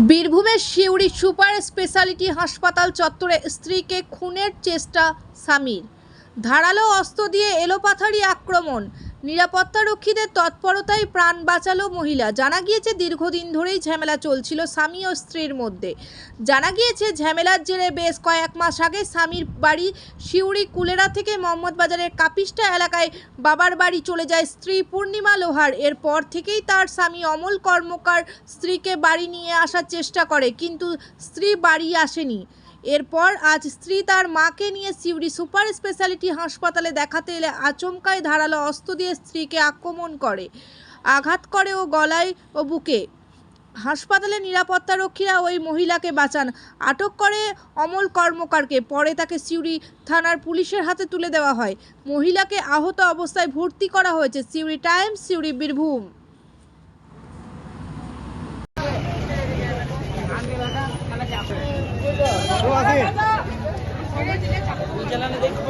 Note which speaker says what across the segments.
Speaker 1: বীরভূমের Suri super speciality হাসপাতাল চত্বরে স্ত্রীকে খুনের চেষ্টা স্বামীর। ধারালো অস্ত্র দিয়ে এলোপাথারি আক্রমণ। নিরাপত্তারক্ষীদের তৎপরতায় প্রাণ বাঁচালো মহিলা। জানা গিয়েছে, দীর্ঘদিন ধরেই ঝামেলা চলছিল স্বামী ও স্ত্রীর মধ্যে। জানা গিয়েছে, ঝামেলার জেরে বেশ কয়েক মাস আগে স্বামীর বাড়ি সিউড়ি কুলেরা থেকে মোহাম্মদ বাজারের কাপিস্টা এলাকায় বাবার বাড়ি চলে যায় স্ত্রী পূর্ণিমা লোহার। এরপর থেকেই তার স্বামী অমল কর্মকার স্ত্রীকে বাড়ি নিয়ে আসার চেষ্টা করে, কিন্তু স্ত্রী বাড়ি আসেনি। এরপর আজ স্ত্রী তার মাকে নিয়ে সিউড়ি সুপার স্পেশালিটি হাসপাতালে দেখাতে এলে আচমকায় ধারালো অস্ত্র দিয়ে স্ত্রীকে আক্রমণ করে, আঘাত করে ও গলায় ও বুকে। হাসপাতালে নিরাপত্তারক্ষীরা ওই মহিলাকে বাঁচান, আটক করে অমল কর্মকারকে, পরে তাকে সিউড়ি থানার পুলিশের হাতে তুলে দেওয়া হয়। মহিলাকে আহত অবস্থায় ভর্তি করা হয়েছে সিউড়ি টাইমস, সিউড়ি বীরভূম।
Speaker 2: দেখব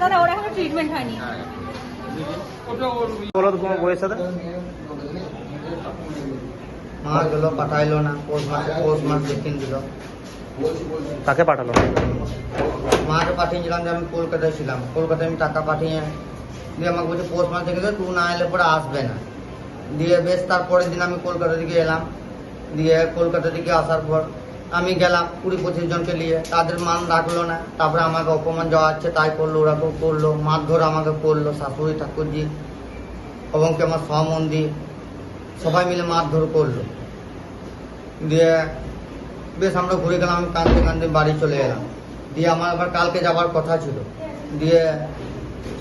Speaker 2: দাদা ওর এখনও ট্রিটমেন্ট হয়নি।
Speaker 3: বলো তো তোমার বউয়ের সাথে?
Speaker 4: মা গেল পাঠাইলো না পোস্ট মাস পোস্ট মাস দেখিয়ে দিল।
Speaker 3: কাকে পাঠালো?
Speaker 4: মাকে পাঠিয়েছিলাম যে আমি কলকাতায় ছিলাম। কলকাতায় আমি টাকা পাঠিয়ে দিয়ে আমাকে বলছে পোস্ট মাস দেখে তুই না এলে পরে আসবে না। দিয়ে বেশ তারপরের দিন আমি কলকাতা থেকে এলাম। দিয়ে কলকাতা থেকে আসার পর আমি গেলাম কুড়ি পঁচিশ জনকে নিয়ে। তাদের মান রাখল না তারপরে আমাকে অপমান যাওয়া হচ্ছে তাই করল ওরা করল মারধর আমাকে করল শাশুড়ি ঠাকুরজি এবং কি আমার সহমন্দি সবাই মিলে মারধর করল দিয়ে বেশ আমরা ঘুরে গেলাম আমি কাঁদতে কাঁদতে বাড়ি চলে এলাম। দিয়ে আমার আবার কালকে যাওয়ার কথা ছিল। দিয়ে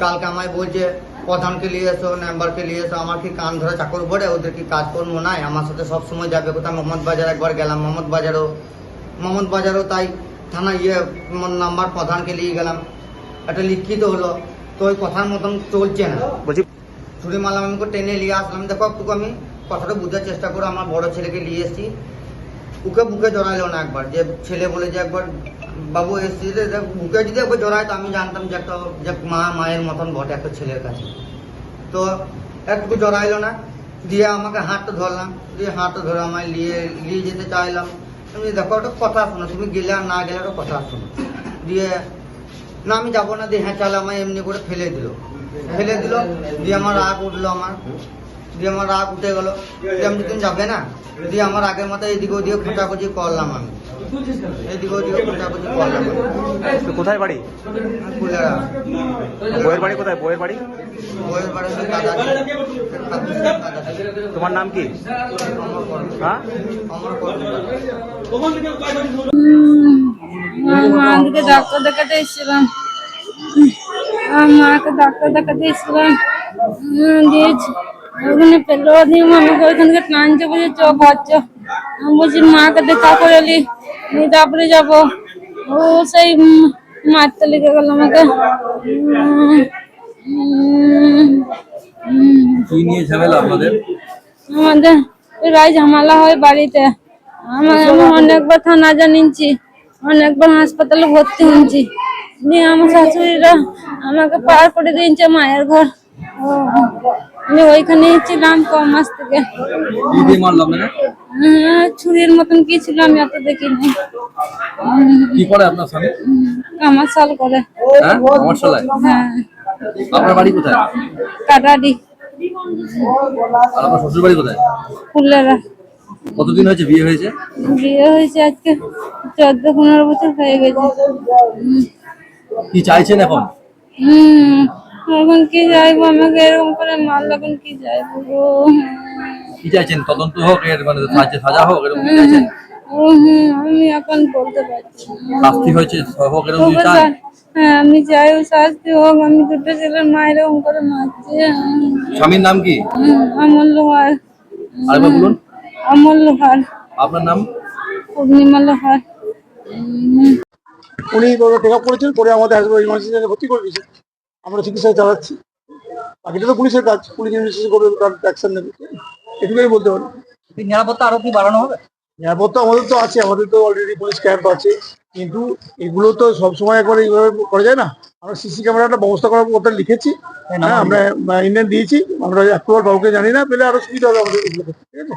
Speaker 4: কালকে আমায় বলছে প্রধানকে নিয়ে এসো মেম্বারকে নিয়ে এসো আমার কি কান ধরা চাকর পড়ে ওদের কি কাজকর্ম নাই? আমার সাথে সব সময় যাবে কোথাও মোহাম্মদ বাজার একবার গেলাম মোহাম্মদ বাজারও। মোহাম্মদ বাজারও তাই থানা ইয়ে নাম্বার প্রধানকে নিয়ে গেলাম। একটা লিখিত হলো তো ওই কথার মতন চলছে না।
Speaker 3: বলছি
Speaker 4: ছুরি মারলাম আমি টেনে নিয়ে আসলাম। দেখো একটু আমি কথাটা বোঝার চেষ্টা করে, আমার বড় ছেলেকে নিয়ে এসেছি। ওকে বুকে জড়াইলো না একবার, যে ছেলে বলে যে একবার বাবু এসছি বুকে যদি একবার জড়ায়, তো আমি জানতাম যে একটা, যে মা, মায়ের মতন ঘটে একটা ছেলের কাছে। তো একটু জড়াইলো না, দিয়ে আমাকে হাতটা ধরলাম, দিয়ে হাতটা ধরে আমায় নিয়ে নিয়ে যেতে চাইলাম। তুমি দেখো, একটা কথা শোনো, তুমি গেলে আর না গেলে একটা কথা শোনো। দিয়ে, না, আমি যাব না। দিয়ে হ্যাঁ চাল আমায় এমনি করে ফেলে দিল। ফেলে দিল, দিয়ে আমার রাগ উঠল আমার। দিয়ে আমার রাগ উঠে গেল। দিয়ে আমি তুমি যাবে না? দিয়ে আমার আগের মাথায় এদিকে ওদিকে খোঁচাখুচি করলাম আমি। এদিকে ওদিকে খোঁচাখুচি করলাম
Speaker 3: তো কোথায় বাড়ি?
Speaker 4: ফুলেরা।
Speaker 3: বইয়ের বাড়ি কোথায়? বইয়ের বাড়ি?
Speaker 4: বইয়ের বাড়ি।
Speaker 3: তোমার নাম কি? হ্যাঁ?
Speaker 2: মাকে ডাক্তার দেখাতে এসেছিলাম। মাকে ডাক্তার দেখাতে এসেছিলাম। দিয়েছি। ওখানে পেল দিয়ে আমাকে ওইখানকে টানছে বলছে চ বাচ্চ। আমি বলছি মাকে দেখা করে এলি নিয়ে তারপরে যাব। ও সেই মারতে লেগে গেল আমাকে। উম, উম, উম,
Speaker 5: কি নিয়ে ঝামেলা আপনাদের?
Speaker 2: আমাদের প্রায় ঝামেলা হয় বাড়িতে। আমার আমি অনেকবার থানা জানিয়েছি অনেকবার হাসপাতালে ভর্তি হয়েছি। দিয়ে আমার শাশুড়িরা আমাকে পার করে দিয়েছে মায়ের ঘর। আমি ওইখানেই ছিলাম ক মাস থেকে হ্যাঁ, ছুরির মতন কি ছিল আমি অত দেখিনি।
Speaker 5: কি করে আপনার স্বামী?
Speaker 2: আমার সাল করে।
Speaker 5: হ্যাঁ
Speaker 2: হ্যাঁ।
Speaker 5: আপনার বাড়ি কোথায়? আর আপনার শ্বশুর বাড়ি কোথায়?
Speaker 2: ফুলেরা।
Speaker 5: কতদিন হয়েছে বিয়ে হয়েছে?
Speaker 2: বিয়ে হয়েছে আজকে চোদ্দ পনেরো বছর হয়ে গেছে।
Speaker 5: কি চাইছেন এখন?
Speaker 2: হুম। এখন কি যাইবো? আমাকে এরকম করে মারলে এখন কি যাইবো গো?
Speaker 5: কি চাইছেন? তদন্ত হোক এর মানে সাজা সাজা হোক এরকম কি চাইছেন?
Speaker 2: আমি এখন বলতে পারছি।
Speaker 5: শাস্তি হয়েছে হোক এরকম কি চান?
Speaker 2: হ্যাঁ আমি চাই ও শাস্তি হোক আমি দুটো ছেলের মায়ের এরকম করে মারছে।
Speaker 5: স্বামীর নাম কি?
Speaker 2: হুম, অমল লোহার।
Speaker 5: আরেকবার বলুন।
Speaker 2: অমল লোহার।
Speaker 5: আপনার নাম?
Speaker 2: পূর্ণিমা লোহার।
Speaker 6: উনি টেক আপ করেছেন করে আমাদের হাসপাতাল ইমার্জেন্সি ভর্তি করে দিয়েছেন আমরা চিকিৎসা চালাচ্ছি। বাকিটা তো পুলিশের কাজ। পুলিশ ইনভেস্টিগেশন করবে তার অ্যাকশন নেবে। এটুকুই বলতে পারি।
Speaker 7: নিরাপত্তা আরও কি বাড়ানো হবে?
Speaker 6: নিরাপত্তা আমাদের তো আছে আমাদের তো অলরেডি পুলিশ ক্যাম্প আছে। কিন্তু এগুলো তো সবসময় একবার এইভাবে করা যায় না। আমরা সিসি ক্যামেরাটা ব্যবস্থা করার কথা লিখেছি। হ্যাঁ আমরা ইন্ডিয়ান দিয়েছি। আমরা অ্যাপ্রুভাল কাউকে জানি না পেলে আরও সুবিধা হবে আমাদের ঠিক আছে?